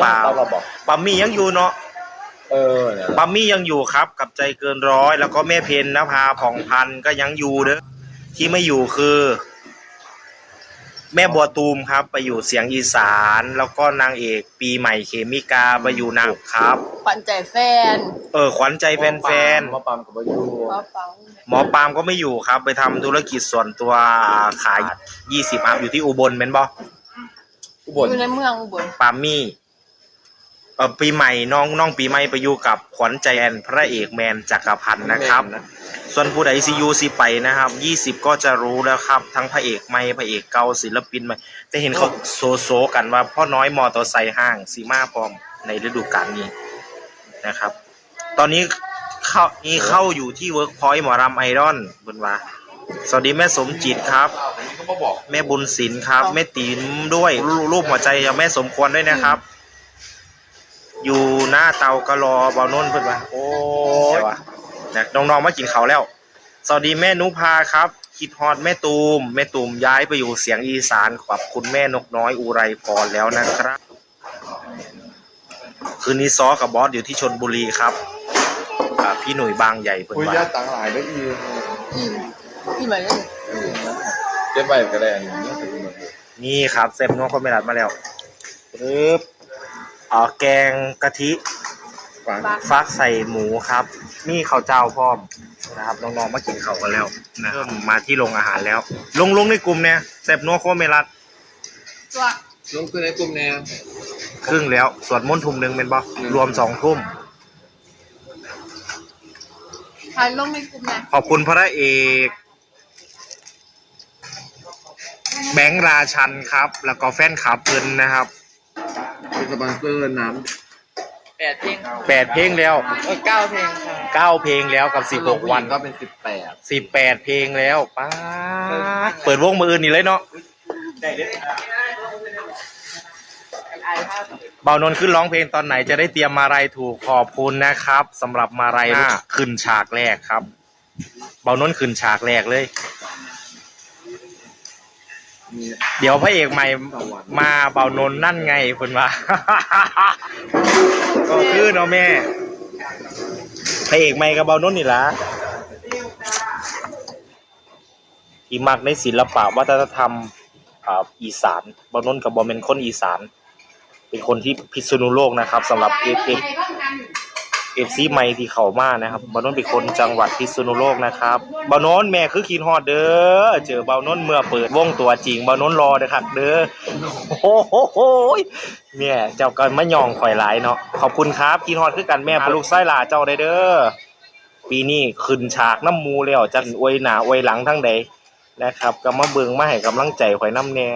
เปล่าเราบอกปัมมี่ยังอยู่เนาะเออเนี่ยปัมมี่ยังอยู่ครับ กับใจเกินร้อย แล้วก็แม่เพนนภาผ่องพันธุ์ก็ยังอยู่เด้อที่ไม่อยู่คือ แม่บัวตูมครับ ไปอยู่เสียงอีสาน แล้วก็นางเอกปีใหม่เคมิกาไปอยู่นางครับขวัญใจแฟน เออขวัญใจแฟนหมอปามกับบายูป้าปังๆหมอปาล์มก็ไม่อยู่ครับ ไปทำธุรกิจส่วนตัวขาย20อัพอยู่ที่อุบลเป็นบ่อุบลอยู่ในเมืองอุบลปาล์มมี่ เออปีใหม่น้องน้องปีใหม่ไปอยู่กับขวัญใจแอนพระเอกแมนจักรพันธ์นะครับ ส่วนผู้ใดซียูซีไปนะครับยี่สิบก็จะรู้แล้วครับ ทั้งพระเอกไม่พระเอกเก่าศิลปินใหม่จะเห็นเขาโซโซกันว่าพ่อน้อยมอเตอร์ไซค์ห้างซีมาพร้อมในฤดูกาลนี้นะครับ ตอนนี้เข้านี่เข้าอยู่ที่เวิร์กพอยต์หมอรำไอรอนบนว่าสวัสดีแม่สมจิตครับเขามาบอกแม่บุญศิลป์ครับ แม่ติ๋มด้วยรูรูปหัวใจจากแม่สมควรด้วยนะครับ อยู่หน้าเตากะรอบอนุ่นเพื่อนว่าโอ้ยวะนะน้องๆมากินเขาวแล้ว สวัสดีแม่นุภาครับ คิดฮอดแม่ตูม แม่ตูมย้ายไปอยู่เสียงอีสานขอบคุณแม่นกน้อยอุไรพรแล้วนะครับ คืนนี้ซ้อกับบอสอยู่ที่ชนบุรีครับอ่าพี่หนุ่ยบางใหญ่เพื่อนคุยว่าญาติต่างหลายได้อีกอืมพี่มาเลยเก็บไว้ก็ได้อันนี้เนี่ยเป็นเมืองนี่ครับเซฟน้องคนไม่รัดมาแล้วปึ๊บ อ๋อแกงกะทิฟังฟักใส่หมูครับ นี่ข้าวเจ้าพร้อมนะครับน้องๆมากินข้าวกันแล้วนะเริ่มมาที่โรงอาหารแล้ว ลงลงในกลุ่มเนี่ยเซฟนัวโคเมรัดตัวลงคือในกลุ่มแนวครึ่งแล้วสวดมนต์ทุ่มหนึ่งเป็นบ่อืมรวมสองทุ่มถ่ายลงในกลุ่มนะขอบคุณพระเอกแบงค์ราชันครับ แล้วก็แฟนคลับเพิ่นนะครับ เป็นสปอนเซอร์น้แปดเพลงแปดเพลงแล้วเออเก้าเพลงค่ะเก้าเพลงแล้วกับำสิบหกวัน ก็เป็นสิบแปดสิบแปดเพลงแล้วป้าดเปิดวงมืออื่นนี่เลยเนาะไอ้ภาพเบานนท์ขึ้นร้องเพลงตอนไหนจะได้เตรียมมาลัยถูกขอบคุณนะครับสำหรับมาลัยหน้าขึ้นฉากแรกครับ เบานนท์ขึ้นฉากแรกเลยมี เดี๋ยวพระเอกใหม่มาเบานนนั่นไงคุณว่า ก็คือเนาะแม่ พระเอกใหม่กับเบานนนี่ละที่มักในศิลปะวัฒนธรรมอีสานเบานนกับบอมเป็นคนอีสาน เป็นคนที่พิษณุโลกนะครับสำหรับเอฟเอฟ เอฟซีใหม่ที่เขามานะครับเบานนท์เป็นคนจังหวัดพิษณุโลกนะครับเบานนท์แม่คือคินฮอดเด้อเจอเบานนท์เมื่อเปิดวงตัวจริงเบานนท์รอเด้อครับเด้อโอ้โหโหยแม่เจ้ากันม่ยองข่อยหลายเนาะขอบคุณครับคินฮอดคือกันแม่พาลูกไส้หลาเจ้าได้เด้อปีนี้ขึ้นฉากน้ำมูแล้วจักอวยหนาอวยหลังทั้งใดนะครับก็มาเบิ่งมาให้กำลังใจข่อยน้ำแน่